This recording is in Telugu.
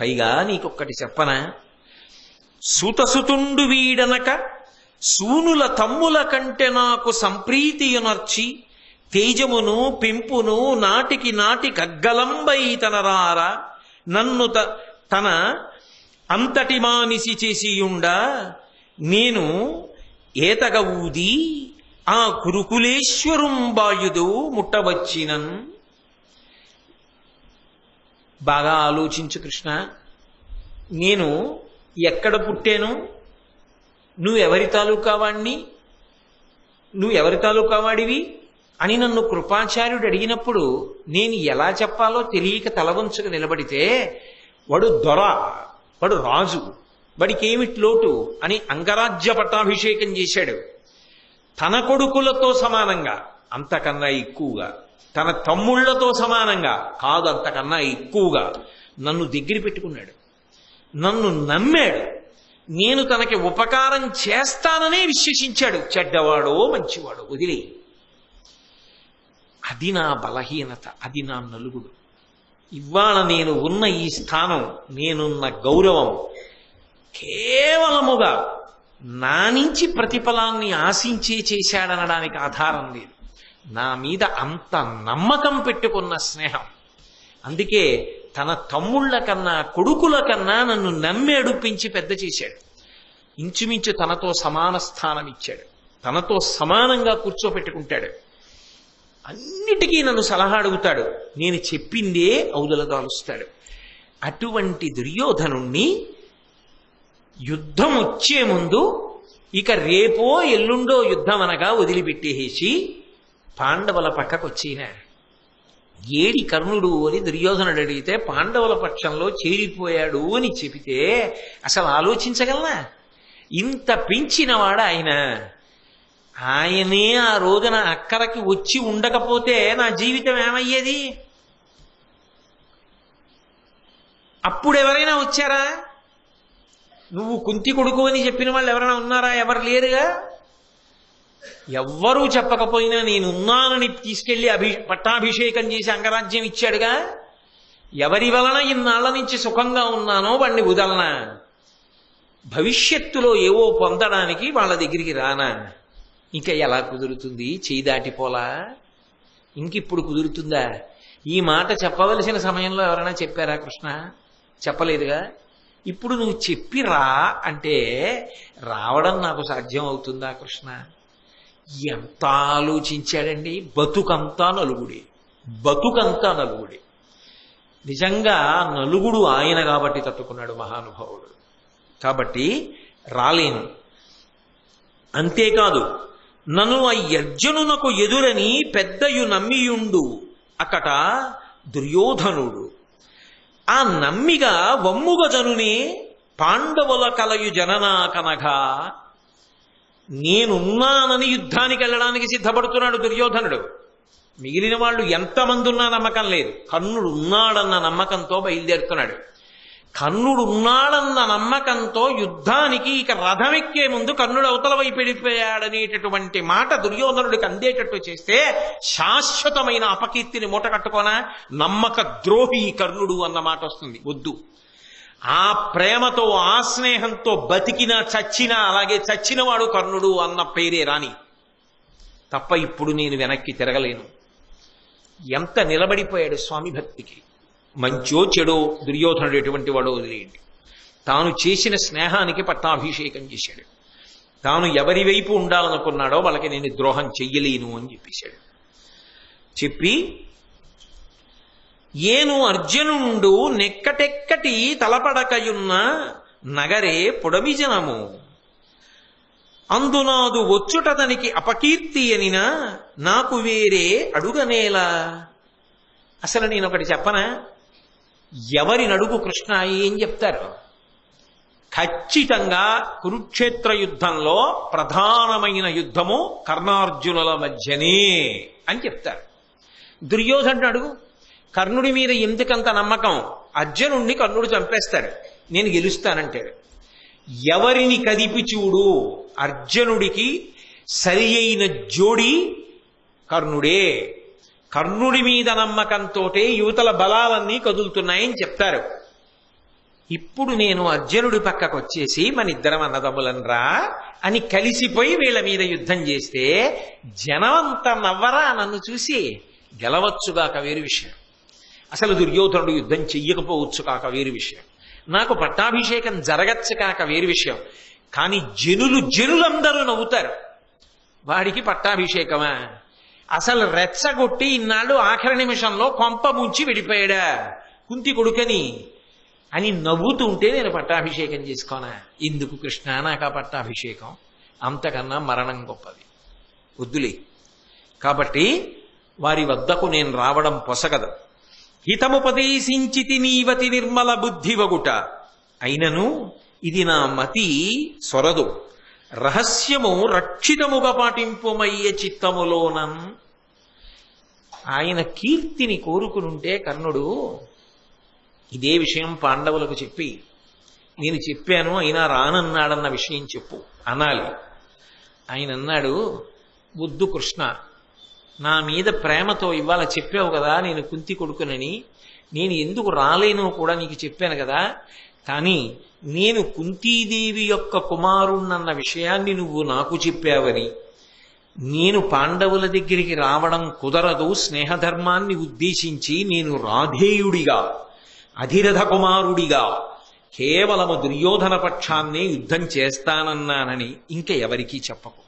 పైగా నీకొక్కటి చెప్పనా? సుతసుతుండు వీడనక సూనుల తమ్ముల కంటే నాకు సంప్రీతియునర్చి తేజమును పెంపును నాటికి నాటి గగ్గలంబై తనరార నన్ను త- తన అంతటి మానిసి చేసియుండా నేను ఏతగ ఊది ఆ కురుకులేశ్వరుంబాయుదు ముట్టవచ్చినన్. బాగా ఆలోచించు కృష్ణ. నేను ఎక్కడ పుట్టాను? నువ్వెవరి తాలూకా వాణ్ణి? నువ్వెవరి తాలూకా వాడివి? అని నన్ను కృపాచార్యుడు అడిగినప్పుడు నేను ఎలా చెప్పాలో తెలియక తలవంచుకు నిలబడితే వాడు దొర వాడు రాజు వాడికి ఏమిటి లోటు? అని అంగరాజ్య పట్టాభిషేకం చేశాడు. తన కొడుకులతో సమానంగా అంతకన్నా ఎక్కువగా. తన తమ్ముళ్ళతో సమానంగా కాదు అంతకన్నా ఎక్కువగా నన్ను దగ్గర పెట్టుకున్నాడు. నన్ను నమ్మాడు. నేను తనకి ఉపకారం చేస్తాననే విశ్వసించాడు చెడ్డవాడో మంచివాడో వదిలే. అది నా బలహీనత అది నా నలుగుడు ఇవాళ నేను ఉన్న ఈ స్థానం నేనున్న గౌరవం కేవలముగా నా నుంచి ప్రతిఫలాన్ని ఆశించే చేశాడనడానికి ఆధారం లేదు. నా మీద అంత నమ్మకం పెట్టుకున్న స్నేహం. అందుకే తన తమ్ముళ్ళ కన్నా కొడుకుల కన్నా నన్ను నమ్మేడుపించి పెద్ద చేశాడు. ఇంచుమించు తనతో సమాన స్థానం ఇచ్చాడు. తనతో సమానంగా కూర్చోపెట్టుకుంటాడు. అన్నిటికీ నన్ను సలహా అడుగుతాడు. నేను చెప్పిందే ఔదలదాలుస్తాడు అటువంటి దుర్యోధనుణ్ణి యుద్ధం వచ్చే ముందు ఇక రేపో ఎల్లుండో యుద్ధం అనగా వదిలిపెట్టేసి పాండవుల పక్కకు వచ్చిన ఏడి కర్ణుడు అని దుర్యోధనుడు అడిగితే పాండవుల పక్షంలో చేరిపోయాడు అని చెబితే అసలు ఆలోచించగలనా? ఇంత పెంచినవాడు ఆయన? ఆయనే ఆ రోజున అక్కడికి వచ్చి ఉండకపోతే నా జీవితం ఏమయ్యేది? అప్పుడు ఎవరైనా వచ్చారా? నువ్వు కుంతి కొడుకు అని చెప్పిన వాళ్ళు ఎవరైనా ఉన్నారా? ఎవరు లేరుగా? ఎవ్వరూ చెప్పకపోయినా నేనున్నానని తీసుకెళ్ళి అభి పట్టాభిషేకం చేసి అంగరాజ్యం ఇచ్చాడుగా? ఎవరి వలన ఇన్నాళ్ళ నుంచి సుఖంగా ఉన్నానో వాణ్ణి వదలనా? భవిష్యత్తులో ఏవో పొందడానికి వాళ్ళ దగ్గరికి రానా? ఇంకా ఎలా కుదురుతుంది? చేయి దాటిపోలా? ఇంకిప్పుడు కుదురుతుందా? ఈ మాట చెప్పవలసిన సమయంలో ఎవరైనా చెప్పారా కృష్ణ? చెప్పలేదుగా? ఇప్పుడు నువ్వు చెప్పిరా అంటే రావడం నాకు సాధ్యం అవుతుందా కృష్ణ? ఎంత ఆలోచించాడండి? బతుకంతా నలుగుడి. బతుకంతా నలుగుడి. నిజంగా నలుగుడు ఆయన కాబట్టి తట్టుకున్నాడు మహానుభావుడు. కాబట్టి రాలేను. అంతేకాదు నన్ను ఆ యర్జనునకు ఎదురని పెద్దయు నమ్మియుండు అకట దుర్యోధనుడు. ఆ నమ్మిగా వమ్ముగ జనునే పాండవుల కలయు జననా కనగా నేనున్నానని యుద్ధానికి వెళ్ళడానికి సిద్ధపడుతున్నాడు దుర్యోధనుడు. మిగిలిన వాళ్ళు ఎంతమంది ఉన్నా నమ్మకం లేదు. కర్ణుడు ఉన్నాడన్న నమ్మకంతో బయలుదేరుతున్నాడు. కర్ణుడు ఉన్నాడన్న నమ్మకంతో యుద్ధానికి ఇక రథమెక్కే ముందు కర్ణుడు అవతల వైపు వెళ్ళిపోయాడనేటటువంటి మాట దుర్యోధనుడికి అందేటట్టు చేస్తే శాశ్వతమైన అపకీర్తిని మూట కట్టుకోనా నమ్మక ద్రోహి కర్ణుడు అన్న మాట వస్తుంది. వద్దు. ఆ ప్రేమతో ఆ స్నేహంతో బతికినా చచ్చినా అలాగే చచ్చినవాడు కర్ణుడు అన్న పేరే రాని తప్ప ఇప్పుడు నేను వెనక్కి తిరగలేను. ఎంత నిలబడిపోయాడు స్వామి భక్తికి? మంచో చెడో దుర్యోధనుడు ఎటువంటి వాడో వదిలేయండి తాను చేసిన స్నేహానికి పట్టాభిషేకం చేశాడు. తాను ఎవరి వైపు ఉండాలనుకున్నాడో వాళ్ళకి నేను ద్రోహం చెయ్యలేను అని చెప్పేశాడు. చెప్పి ఏను అర్జునుండు నెక్కటెక్కటి తలపడకయున్న నగరే పొడమిజనము. అందునాదు వచ్చుటతనికి అపకీర్తి అనినా నాకు వేరే అడుగనేలా. అసలు నేను ఒకటి చెప్పనా? ఎవరి నడుగు కృష్ణ ఏం చెప్తారు? ఖచ్చితంగా కురుక్షేత్ర యుద్ధంలో ప్రధానమైన యుద్ధము కర్ణార్జునుల మధ్యనే అని చెప్తారు. దుర్యోధనుడు అడుగు. కర్ణుడి మీద ఎందుకంత నమ్మకం? అర్జునుణ్ణి కర్ణుడు చంపేస్తాడు. నేను గెలుస్తానంటాడు ఎవరిని కదిపి చూడు? అర్జునుడికి సరి అయిన జోడి కర్ణుడే. కర్ణుడి మీద నమ్మకంతో యువతల బలాలన్నీ కదులుతున్నాయని చెప్తారు. ఇప్పుడు నేను అర్జునుడి పక్కకు వచ్చేసి మన ఇద్దరం అన్నదమ్ములనరా అని కలిసిపోయి వీళ్ళ మీద యుద్ధం చేస్తే జనమంతా నవ్వరా నన్ను చూసి? గెలవచ్చుగాక వేరు విషయం. అసలు దుర్యోధనుడు యుద్ధం చెయ్యకపోవచ్చు కాక వేరు విషయం. నాకు పట్టాభిషేకం జరగచ్చు కాక వేరు విషయం. కానీ జనులు జనులందరూ నవ్వుతారు. వాడికి పట్టాభిషేకమా? అసలు రెచ్చగొట్టి ఇన్నాళ్ళు ఆఖరి నిమిషంలో కొంప ముంచి విడిపోయాడా? కుంతి కొడుకని అని నవ్వుతుంటే నేను పట్టాభిషేకం చేసుకోనా? ఎందుకు కృష్ణ? నాకు ఆ పట్టాభిషేకం అంతకన్నా మరణం గొప్పది. వద్దులే. కాబట్టి వారి వద్దకు నేను రావడం పొసగదు. హితముపదేశించితి నీవతి నిర్మల బుద్ధివగుట. అయినను ఇది నా మతి సొరదు. రహస్యము రక్షితముగా పాటింపుమయ్య చిత్తములోనన్ ఆయన కీర్తిని కోరుకునుంటే కర్ణుడు ఇదే విషయం పాండవులకు చెప్పి నేను చెప్పాను అయినా రానన్నాడన్న విషయం చెప్పు అనాలి. ఆయన అన్నాడు వద్దు కృష్ణ నా మీద ప్రేమతో ఇవాళ చెప్పావు కదా నేను కుంతి కొడుకునని. నేను ఎందుకు రాలేనో కూడా నీకు చెప్పాను కదా. కానీ నేను కుంతీదేవి యొక్క కుమారుణ్ణన్న విషయాన్ని నువ్వు నాకు చెప్పావని. నేను పాండవుల దగ్గరికి రావడం కుదరదు స్నేహధర్మాన్ని ఉద్దేశించి నేను రాధేయుడిగా అధిరథ కుమారుడిగా కేవలము దుర్యోధన పక్షాన్నే యుద్ధం చేస్తానన్నానని ఇంక ఎవరికీ చెప్పకు.